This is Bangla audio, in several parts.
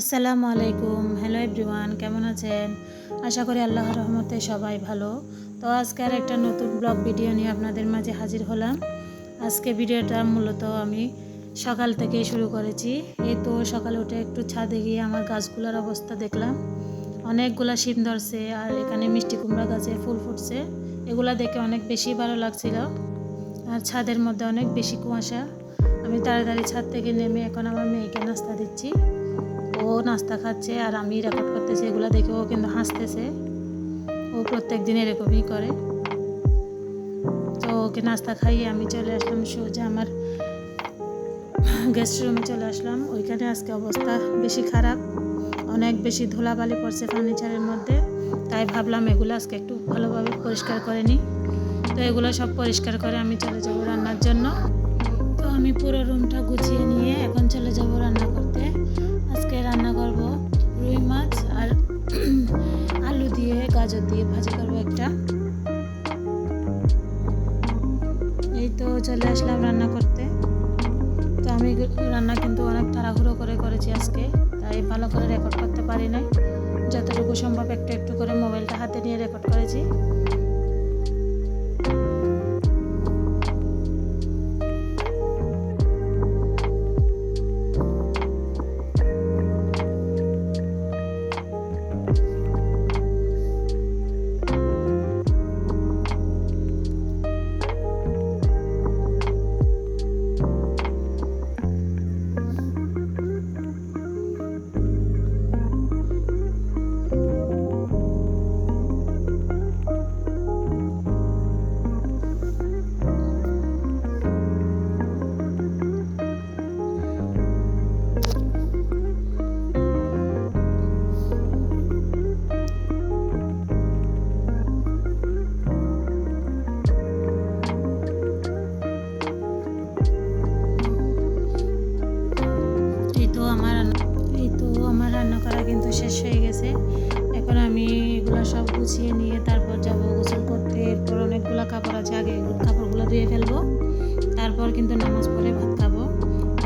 আসসালামু আলাইকুম। হ্যালো এভরিওয়ান কেমন আছেন? আশা করি আল্লাহর রহমতে সবাই ভালো। তো আজকে আর একটা নতুন ব্লগ ভিডিও নিয়ে আপনাদের মাঝে হাজির হলাম। আজকে ভিডিওটা মূলত আমি সকাল থেকেই শুরু করেছি। এই তো সকালে উঠে একটু ছাদে গিয়ে আমার গাছগুলোর অবস্থা দেখলাম। অনেকগুলা শিম ধরছে আর এখানে মিষ্টি কুমড়া গাছে ফুল ফুটছে। এগুলা দেখে অনেক বেশি ভালো লাগছিল। আর ছাদের মধ্যে অনেক বেশি কুয়াশা। আমি তাড়াতাড়ি ছাদ থেকে নেমে এখন আমার মেয়েকে নাস্তা দিচ্ছি। ও নাস্তা খাচ্ছে আর আমি রেকর্ড করতেছি এগুলো দেখে ও কিন্তু হাসতেছে। ও প্রত্যেক দিন এরকমই করে। তো ওকে নাস্তা খাইয়ে আমি চলে আসলাম সোজা আমার গেস্ট রুমে চলে আসলাম। ওইখানে আজকে অবস্থা বেশি খারাপ। অনেক বেশি ধুলাবালি পড়ছে ফার্নিচারের মধ্যে। তাই ভাবলাম এগুলো আজকে একটু ভালোভাবে পরিষ্কার করে নিই। তো এগুলো সব পরিষ্কার করে আমি চলে যাব রান্নার জন্য। তো আমি পুরো রুমটা গুছিয়ে নিয়ে এখন চলে দিয়ে ভাজি করব একটা। এই তো চলে আসলাম রান্না করতে। তো আমি রান্না কিন্তু অনেক তাড়াহুড়ো করে করেছি আজকে, তাই ভালো করে রেকর্ড করতে পারি নাই। যতটুকু সম্ভব একটু একটু করে মোবাইলটা হাতে নিয়ে রেকর্ড করেছি। রান্না করা কিন্তু শেষ হয়ে গেছে। এখন আমি এগুলো সব গুছিয়ে নিয়ে তারপর যাব গোসল করতে। এরপর অনেকগুলো কাপড় আছে, আগে কাপড়গুলো ধুয়ে ফেলব। তারপর কিন্তু নামাজ পড়ে ভাত খাব।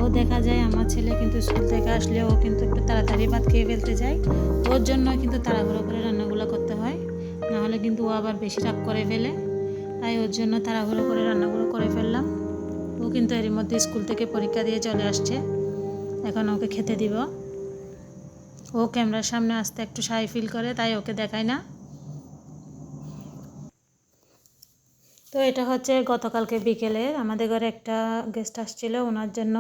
ও দেখা যায় আমার ছেলে কিন্তু স্কুল থেকে আসলে ও কিন্তু একটু তাড়াতাড়ি ভাত খেয়ে ফেলতে যায়। ওর জন্য কিন্তু তাড়াহুড়ো করে রান্নাগুলো করতে হয়। নাহলে কিন্তু ও আবার বেশি রাগ করে ফেলে। তাই ওর জন্য তাড়াহুড়ো করে রান্নাগুলো করে ফেললাম। ও কিন্তু এর মধ্যে স্কুল থেকে পরীক্ষা দিয়ে চলে আসছে। এখন ওকে খেতে দিব। ও ক্যামেরার সামনে আসতে একটু সাই ফিল করে, তাই ওকে দেখায় না। তো এটা হচ্ছে গতকালকে বিকেলে আমাদের ঘরে একটা গেস্ট আসছিল, ওনার জন্য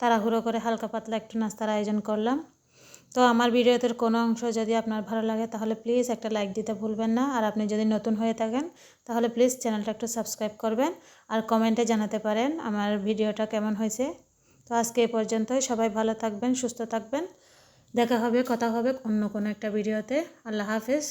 তাড়াহুড়ো করে হালকা পাতলা একটু নাস্তার আয়োজন করলাম। তো আমার ভিডিওতে কোনো অংশ যদি আপনার ভালো লাগে, তাহলে প্লিজ একটা লাইক দিতে ভুলবেন না। আর আপনি যদি নতুন হয়ে থাকেন, তাহলে প্লিজ চ্যানেলটা একটু সাবস্ক্রাইব করবেন আর কমেন্টে জানাতে পারেন আমার ভিডিওটা কেমন হয়েছে। তো আজকে এ পর্যন্তই। সবাই ভালো থাকবেন, সুস্থ থাকবেন। দেখা হবে কথা হবে অন্য কোনো একটা ভিডিওতে আল্লাহ হাফেজ।